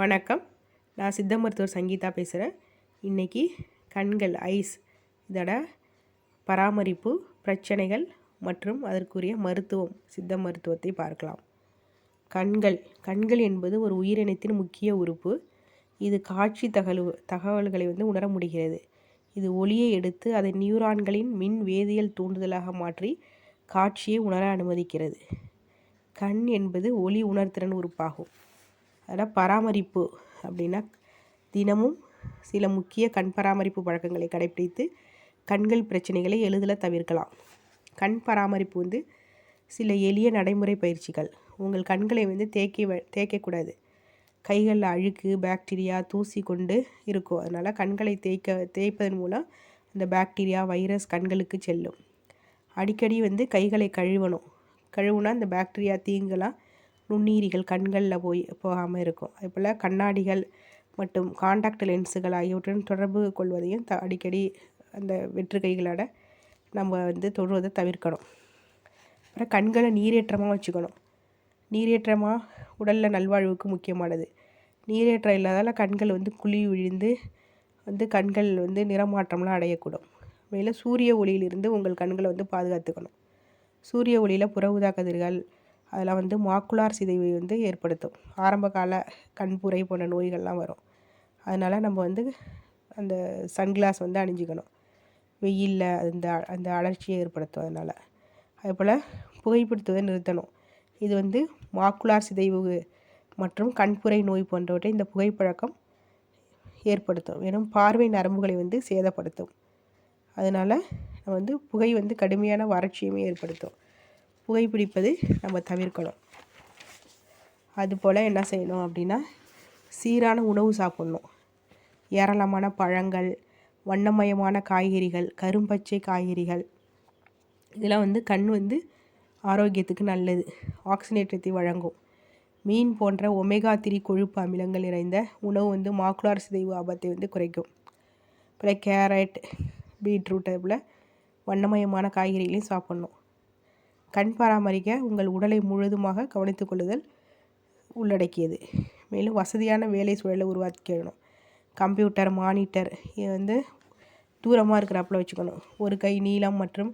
வணக்கம். நான் சித்த மருத்துவர் சங்கீதா பேசுகிறேன் இன்றைக்கி கண்கள் ஐஸ் இதோட பராமரிப்பு பிரச்சனைகள் மற்றும் அதற்குரிய மருத்துவம் சித்த மருத்துவத்தை பார்க்கலாம். கண்கள் கண்கள் என்பது ஒரு உயிரினத்தின் முக்கிய உறுப்பு. இது காட்சி தகவல் தகவல்களை வந்து உணர முடிகிறது. இது ஒளியை எடுத்து அதை நியூரான்களின் மின் வேதியியல் தூண்டுதலாக மாற்றி காட்சியை உணர அனுமதிக்கிறது. கண் என்பது ஒளி உணர்திறன் உறுப்பாகும். அதில் பராமரிப்பு அப்படின்னா தினமும் சில முக்கிய கண் பராமரிப்பு பழக்கங்களை கடைப்பிடித்து கண்கள் பிரச்சனைகளை எளிதில் தவிர்க்கலாம். கண் பராமரிப்பு வந்து சில எளிய நடைமுறை பயிற்சிகள். உங்கள் கண்களை வந்து தேய்க்க தேய்க்கக்கூடாது கைகளில் அழுக்கு பாக்டீரியா தூசி கொண்டு இருக்கும். அதனால் கண்களை தேய்க்க தேய்ப்பதன் மூலம் அந்த பாக்டீரியா வைரஸ் கண்களுக்கு செல்லும். அடிக்கடி வந்து கைகளை கழுவணும். கழுவுனா அந்த பாக்டீரியா தீங்கலாம் நுண்ணீரிகள் கண்களில் போய் போகாமல் இருக்கும். அதுபோல் கண்ணாடிகள் மற்றும் காண்டாக்ட் லென்ஸுகள் ஆகியவற்றுடன் தொடர்பு கொள்வதையும் த அடிக்கடி அந்த வெற்று கைகளோட நம்ம வந்து தொடுவதை தவிர்க்கணும். அப்புறம் கண்களை நீரேற்றமாக வச்சுக்கணும். நீரேற்றமாக உடலில் நல்வாழ்வுக்கு முக்கியமானது. நீரேற்றம் இல்லாதால் கண்கள் வந்து குழி விழுந்து வந்து கண்கள் வந்து நிறமாற்றம்லாம் அடையக்கூடும். மேலும் சூரிய ஒளியிலிருந்து உங்கள் கண்களை வந்து பாதுகாத்துக்கணும். சூரிய ஒளியில் புற ஊதா கதிர்கள் அதில் வந்து மாக்குலார் சிதைவை வந்து ஏற்படுத்தும். ஆரம்ப கால கண்புரை போன்ற நோய்கள்லாம் வரும். அதனால் நம்ம வந்து அந்த சன்கிளாஸ் வந்து அணிஞ்சிக்கணும். வெயிலில் அந்த அந்த அலர்ச்சியை ஏற்படுத்தும் அதனால். அதேபோல் புகைப்பிடித்ததை நிறுத்தணும். இது வந்து மாக்குலார் சிதைவு மற்றும் கண்புரை நோய் போன்றவற்றை இந்த புகைப்பழக்கம் ஏற்படுத்தும். வெறும் பார்வை நரம்புகளை வந்து சேதப்படுத்தும். அதனால் வந்து புகை வந்து கடுமையான வறட்சியுமே ஏற்படுத்தும். புகைப்பிடிப்பது நம்ம தவிர்க்கணும். அதுபோல் என்ன செய்யணும் அப்படின்னா சீரான உணவு சாப்பிட்ணும். ஏராளமான பழங்கள் வண்ணமயமான காய்கறிகள் கரும்பச்சை காய்கறிகள். இதெல்லாம் வந்து கண் வந்து ஆரோக்கியத்துக்கு நல்லது. ஆக்சினேற்றத்தை வழங்கும். மீன் போன்ற ஒமேகா திரி கொழுப்பு அமிலங்கள் நிறைந்த உணவு வந்து மாக்குலார் சிதைவு ஆபத்தை வந்து குறைக்கும். அப்புறம் கேரட் பீட்ரூட் போல் வண்ணமயமான காய்கறிகளையும் சாப்பிட்ணும். கண் பராமரிக்க உங்கள் உடலை முழுதுமாக கவனித்துக் கொள்ளுதல் உள்ளடக்கியது. மேலும் வசதியான வேலை சூழலை உருவாக்கிடணும் கம்ப்யூட்டர் மானிட்டர் இது வந்து தூரமாக இருக்கிறாப்புல வச்சுக்கணும். ஒரு கை நீளம் மற்றும்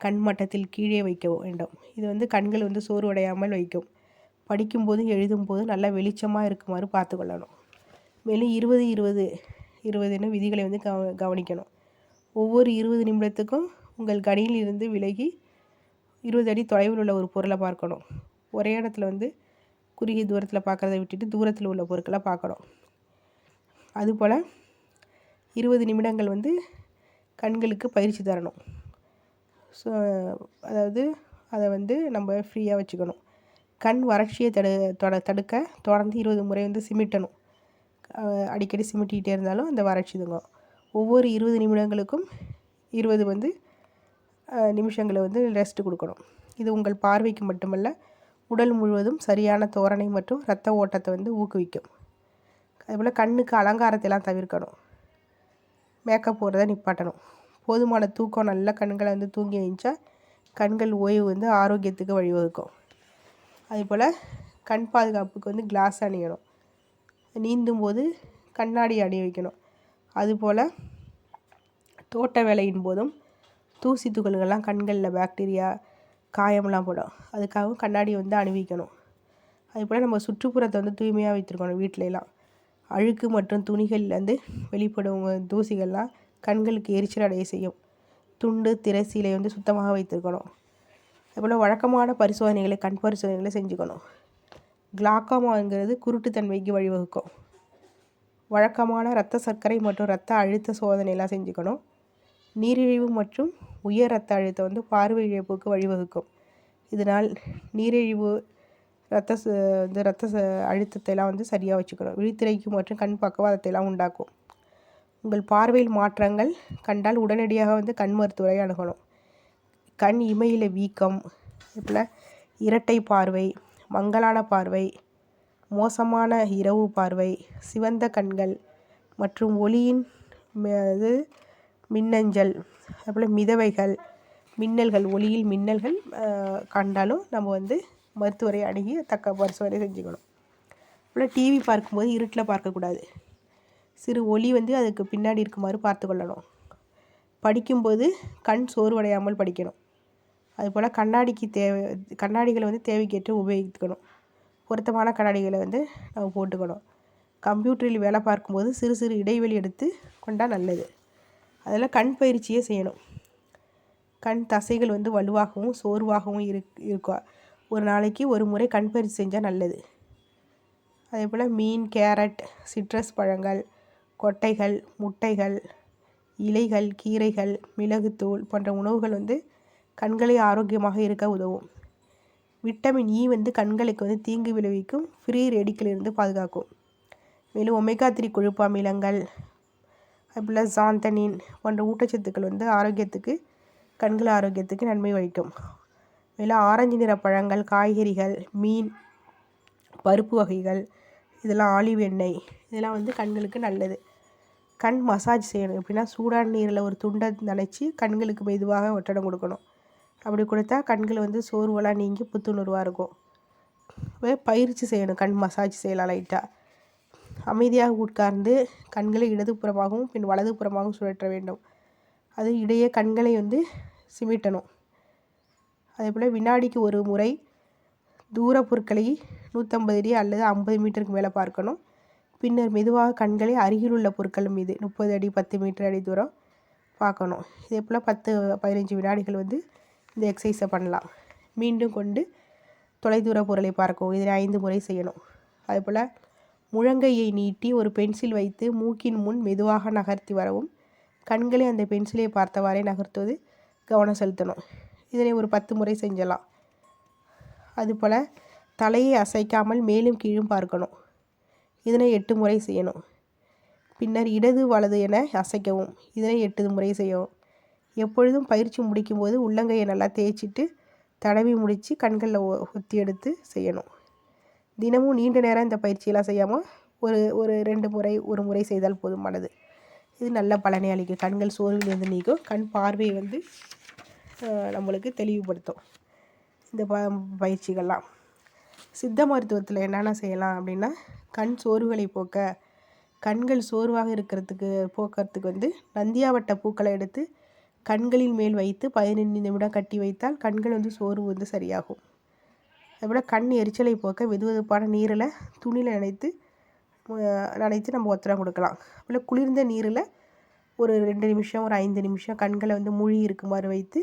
கண் மட்டத்தில் கீழே வைக்க வேண்டும். இது வந்து கண்கள் வந்து சோர்வடையாமல் வைக்கும். படிக்கும்போது எழுதும்போது நல்லா வெளிச்சமாக இருக்குமாறு பார்த்துக்கொள்ளணும். மேலும் இருபது இருபது இருபதுன்னு விதிகளை வந்து கவ கவனிக்கணும். ஒவ்வொரு இருபது நிமிடத்துக்கும் உங்கள் கணினியிலிருந்து விலகி இருபது அடி தொலைவில் உள்ள ஒரு பொருளை பார்க்கணும். ஒரே இடத்துல வந்து குறுகிய தூரத்தில் பார்க்குறத விட்டுட்டு தூரத்தில் உள்ள பொருட்களை பார்க்கணும். அதுபோல் இருபது நிமிடங்கள் வந்து கண்களுக்கு பயிற்சி தரணும். ஸோ அதாவது அதை வந்து நம்ம ஃப்ரீயாக வச்சுக்கணும். கண் வறட்சியை தடு தொட தடுக்க தொடர்ந்து இருபது முறை வந்து சிமிட்டணும். அடிக்கடி சிமிட்டிகிட்டே இருந்தாலும் அந்த வறட்சி தங்கும். ஒவ்வொரு இருபது நிமிடங்களுக்கும் இருபது வந்து நிமிஷங்களை வந்து ரெஸ்ட் கொடுக்கணும். இது உங்கள் பார்வைக்கு மட்டுமல்ல உடல் முழுவதும் சரியான தோரணை மற்றும் இரத்த ஓட்டத்தை வந்து ஊக்குவிக்கும். அதுபோல் கண்ணுக்கு அலங்காரத்தைலாம் தவிர்க்கணும். மேக்கப் போடுறத நிப்பாட்டணும். போதுமான தூக்கம் நல்ல கண்களை வந்து தூங்கி எழுந்தா கண்கள் ஓய்வு வந்து ஆரோக்கியத்துக்கு வழிவகுக்கும். அதுபோல் கண் பாதுகாப்புக்கு வந்து கிளாஸ் அணியணும். நீந்தும் போது கண்ணாடி அணி வைக்கணும். அதுபோல் தோட்ட வேலையின் போதும் தூசி துகள்கள்லாம் கண்களில் பாக்டீரியா காயம்லாம் போடும். அதுக்காகவும் கண்ணாடி வந்து அணிவிக்கணும். அதுபோல் நம்ம சுற்றுப்புறத்தை வந்து தூய்மையாக வைத்திருக்கணும் வீட்டிலலாம். அழுக்கு மற்றும் துணிகள்லேருந்து வெளிப்படும் தூசிகள்லாம் கண்களுக்கு எரிச்சல் அடைய செய்யும். துண்டு திரைசீலை வந்து சுத்தமாக வைத்திருக்கணும். அதுபோல் வழக்கமான பரிசோதனைகளை கண் பரிசோதனைகளை செஞ்சுக்கணும். கிளாக்கோமாங்கிறது குருட்டுத்தன்மைக்கு வழிவகுக்கும். வழக்கமான இரத்த சர்க்கரை மற்றும் இரத்த அழுத்த சோதனையெல்லாம் செஞ்சுக்கணும். நீரிழிவு மற்றும் உயர் ரத்த அழுத்தம் வந்து பார்வை இழப்புக்கு வழிவகுக்கும். இதனால் நீரிழிவு ரத்த இந்த ரத்த அழுத்தத்தைலாம் வந்து சரியாக வச்சுக்கணும். விழித்திரைக்கு மற்றும் கண் பக்கவாதத்தைலாம் உண்டாக்கும். உங்கள் பார்வையில் மாற்றங்கள் கண்டால் உடனடியாக வந்து கண் மருத்துவரை அணுகணும். கண் இமையில் வீக்கம் இதில் இரட்டை பார்வை மங்கலான பார்வை மோசமான இரவு பார்வை சிவந்த கண்கள் மற்றும் ஒளியின் இது மின்னஞ்சல் அதுபோல் மிதவைகள் மின்னல்கள் ஒளியில் மின்னல்கள் கண்டாலும் நம்ம வந்து மருத்துவரை அணுகி தக்க பரிசோதனை செஞ்சுக்கணும். அப்புறம் டிவி பார்க்கும்போது இருட்டில் பார்க்கக்கூடாது. சிறு ஒளி வந்து அதுக்கு பின்னாடி இருக்குமாறு பார்த்து கொள்ளணும். படிக்கும்போது கண் சோர்வடையாமல் படிக்கணும். அதுபோல் கண்ணாடிக்கு தேவை கண்ணாடிகளை வந்து தேவைக்கேற்று உபயோகித்துக்கணும். பொருத்தமான கண்ணாடிகளை வந்து நம்ம போட்டுக்கணும். கம்ப்யூட்டரில் வேலை பார்க்கும்போது சிறு சிறு இடைவெளி எடுத்து கொண்டால் நல்லது. அதில் கண் பயிற்சியே செய்யணும். கண் தசைகள் வந்து வலுவாகவும் சோர்வாகவும் இருக் இருக்கும் ஒரு நாளைக்கு ஒரு முறை கண் பயிற்சி செஞ்சால் நல்லது. அதே போல் மீன் கேரட் சிட்ரஸ் பழங்கள் கொட்டைகள் முட்டைகள் இலைகள் கீரைகள் மிளகுத்தூள் போன்ற உணவுகள் வந்து கண்களை ஆரோக்கியமாக இருக்க உதவும். விட்டமின் இ வந்து கண்களுக்கு வந்து தீங்கு விளைவிக்கும் ஃப்ரீ ரெடிக்கிலிருந்து பாதுகாக்கும். மேலும் ஒமேகா த்ரீ கொழுப்பு அமிலங்கள் அதுபோல் சாந்தனின் போன்ற ஊட்டச்சத்துக்கள் வந்து ஆரோக்கியத்துக்கு கண்கள் ஆரோக்கியத்துக்கு நன்மை வகிக்கும். மேலும் ஆரஞ்சு நிற பழங்கள் காய்கறிகள் மீன் பருப்பு வகைகள் இதெல்லாம் ஆலிவ் எண்ணெய் இதெல்லாம் வந்து கண்களுக்கு நல்லது. கண் மசாஜ் செய்யணும். எப்படின்னா சூடான நீரில் ஒரு துண்டை நனைச்சி கண்களுக்கு மெதுவாக ஒட்டடம் கொடுக்கணும். அப்படி கொடுத்தா கண்கள் வந்து சோர்வெல்லாம் நீங்கி புத்துணர்வாக இருக்கும். பயிற்சி செய்யணும். கண் மசாஜ் செய்யலாம் லைட்டாக அமைதியாக உட்கார்ந்து கண்களை இடதுபுறமாகவும் பின் வலதுபுறமாகவும் சுழற்ற வேண்டும். அது இடையே கண்களை வந்து சிமிட்டணும். அதே போல் வினாடிக்கு ஒரு முறை தூர பொருட்களை நூற்றம்பது அடி அல்லது ஐம்பது மீட்டருக்கு மேலே பார்க்கணும். பின்னர் மெதுவாக கண்களை அருகிலுள்ள பொருட்கள் மீது முப்பது அடி பத்து மீட்டர் அடி தூரம் பார்க்கணும். இதே போல் பத்து பதினஞ்சு வினாடிகள் வந்து இந்த எக்ஸசைஸை பண்ணலாம். மீண்டும் கொண்டு தொலைதூர பொருளை பார்க்கவும். இதில் ஐந்து முறை செய்யணும். அதே போல் முழங்கையை நீட்டி ஒரு பென்சில் வைத்து மூக்கின் முன் மெதுவாக நகர்த்தி வரவும் கண்களை அந்த பென்சிலை பார்த்தவாறே நகர்த்துவது கவனம் செலுத்தணும். இதனை ஒரு பத்து முறை செஞ்சலாம். அதுபோல் தலையை அசைக்காமல் மேலும் கீழும் பார்க்கணும். இதனை எட்டு முறை செய்யணும். பின்னர் இடது வலது என அசைக்கவும். இதனை எட்டு முறை செய்யவும். எப்பொழுதும் பயிற்சி முடிக்கும்போது உள்ளங்கையை நல்லா தேய்ச்சிட்டு தடவி முடித்து கண்களில் ஒத்தி எடுத்து செய்யணும். தினமும் நீண்ட நேரம் இந்த பயிற்சியெல்லாம் செய்யாமல் ஒரு ஒரு ரெண்டு முறை ஒரு முறை செய்தால் போதுமானது இது நல்ல பலனை அளிக்கும். கண்கள் சோர்விலிருந்து நீக்கும் கண் பார்வையை வந்து நம்மளுக்கு தெளிவுபடுத்தும். இந்த ப பயிற்சிகள்லாம். சித்த மருத்துவத்தில் என்னென்ன செய்யலாம் அப்படின்னா கண் சோர்வுகளை போக்க கண்கள் சோர்வாக இருக்கிறதுக்கு போக்குறதுக்கு வந்து நந்தியாவட்ட பூக்களை எடுத்து கண்களின் மேல் வைத்து பதினைந்து நிமிடம் கட்டி வைத்தால் கண்கள் வந்து சோர்வு வந்து சரியாகும். அதுபோல் கண் எரிச்சலை போக்க வெது வெதுப்பான நீரில் துணியில் நினைத்து நினைத்து நம்ம ஒத்தடம் கொடுக்கலாம். அதுபோல் குளிர்ந்த நீரில் ஒரு ரெண்டு நிமிஷம் ஒரு ஐந்து நிமிஷம் கண்களை வந்து மூழ்கி இருக்குமாறு வைத்து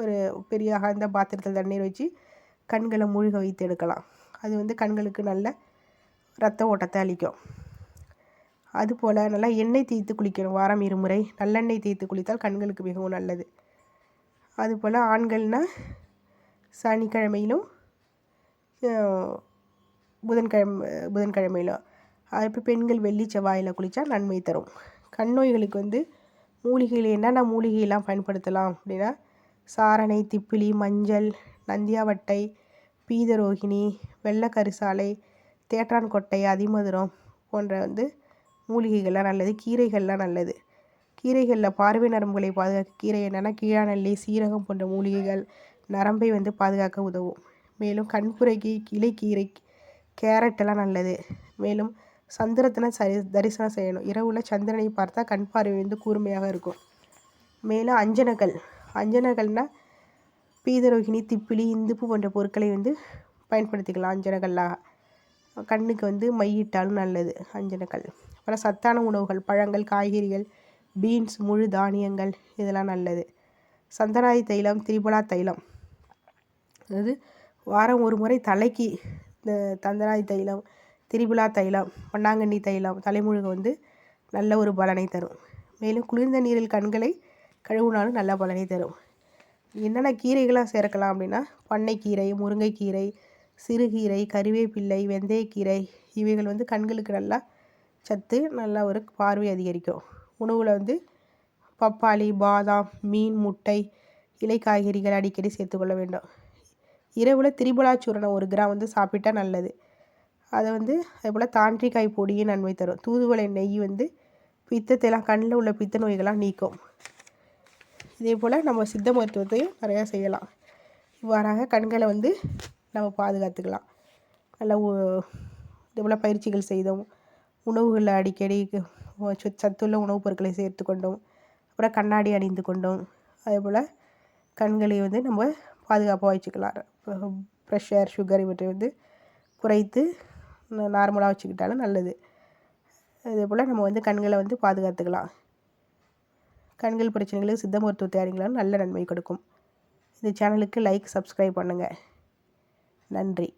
ஒரு பெரிய அகழ்ந்த பாத்திரத்தில் தண்ணீர் வச்சு கண்களை மூழ்க வைத்து எடுக்கலாம். அது வந்து கண்களுக்கு நல்ல ரத்த ஓட்டத்தை அளிக்கும். அதுபோல் நல்லா எண்ணெய் தேய்த்து குளிக்கணும். வாரம் இருமுறை நல்லெண்ணெய் தேய்த்து குளித்தால் கண்களுக்கு மிகவும் நல்லது. அதுபோல் ஆண்கள்னால் சனிக்கிழமையிலும் புதன்கிழமை புதன்கிழமையிலும் இப்போ பெண்கள் வெள்ளி செவ்வாயில் குளித்தா நன்மை தரும். கண் நோய்களுக்கு வந்து மூலிகையில் என்னென்ன மூலிகையெல்லாம் பயன்படுத்தலாம் அப்படின்னா சாரணை திப்பிலி மஞ்சள் நந்தியாவட்டை பீதரோகிணி வெள்ளக்கரிசாலை தேற்றான் கொட்டை அதிமதுரம் போன்ற வந்து மூலிகைகள்லாம் நல்லது. கீரைகள்லாம் நல்லது. கீரைகளில் பார்வை நரம்புகளை பாதுகாக்க கீரை என்னென்னா கீழாநெல்லி சீரகம் போன்ற மூலிகைகள் நரம்பை வந்து பாதுகாக்க உதவும். மேலும் கண்புரைக்கு கிளைக்கீரை கேரட் எல்லாம் நல்லது. மேலும் சந்திரத்தனை சரி தரிசனம் செய்யணும். இரவில் சந்திரனை பார்த்தா கண் பார்வை வந்து கூர்மையாக இருக்கும். மேலும் அஞ்சனங்கள் அஞ்சனங்கள்னால் பீதரோகிணி திப்பிலி இந்துப்பு போன்ற பொருட்களை வந்து பயன்படுத்திக்கலாம் அஞ்சனங்கள்லாம் கண்ணுக்கு வந்து மையிட்டாலும் நல்லது அஞ்சனக்கல் அப்புறம் சத்தான உணவுகள் பழங்கள் காய்கறிகள் பீன்ஸ் முழு தானியங்கள் இதெல்லாம் நல்லது. சந்தனாதி தைலம் திரிபலா தைலம். அதாவது வாரம் ஒரு முறை தலைக்கு இந்த தந்தராய் தைலம் திரிபுலா தைலம் பொன்னாங்கண்ணி தைலம் தலைமுழுக வந்து நல்ல ஒரு பலனை தரும். மேலும் குளிர்ந்த நீரில் கண்களை கழுவுனாலும் நல்ல பலனை தரும். என்னென்ன கீரைகளாக சேர்க்கலாம் அப்படின்னா பண்ணைக்கீரை முருங்கைக்கீரை சிறுகீரை கருவேப்பிள்ளை வெந்தயக்கீரை இவைகள் வந்து கண்களுக்கு நல்லா சத்து நல்லா ஒரு பார்வை அதிகரிக்கும். உணவில் வந்து பப்பாளி பாதாம் மீன் முட்டை இலை காய்கறிகள் அடிக்கடி சேர்த்துக்கொள்ள வேண்டும். இரவில் திரிபலாச்சூரணம் ஒரு கிராம் வந்து சாப்பிட்டா நல்லது. அதை வந்து அதுபோல் தாண்டிக்காய் பொடியும் நன்மை தரும். தூதுவளை நெய் வந்து பித்தத்தைலாம் கண்ணில் உள்ள பித்த நோய்களாம் நீக்கும். இதே போல் நம்ம சித்த மருத்துவத்தையும் நிறையா செய்யலாம். இவ்வாறாக கண்களை வந்து நம்ம பாதுகாத்துக்கலாம். நல்லா இதேபோல் பயிற்சிகள் செய்தோம் உணவுகளில் அடிக்கடி சத்துள்ள உணவுப் பொருட்களை சேர்த்து கொண்டோம் அப்புறம் கண்ணாடி அணிந்து கொண்டோம் அதேபோல் கண்களை வந்து நம்ம பாதுகாப்பாக வச்சுக்கலாம். ப்ரெஷர் சுகர் இவற்றை வந்து குறைத்து நார்மலாக வச்சுக்கிட்டாலும் நல்லது. அதே போல் நம்ம வந்து கண்களை வந்து பாதுகாத்துக்கலாம். கண்கள் பிரச்சனைகளுக்கு சித்த மருத்துவத்தை அறிங்களாம் நல்ல நன்மை கொடுக்கும். இந்த சேனலுக்கு லைக் சப்ஸ்கிரைப் பண்ணுங்கள் நன்றி.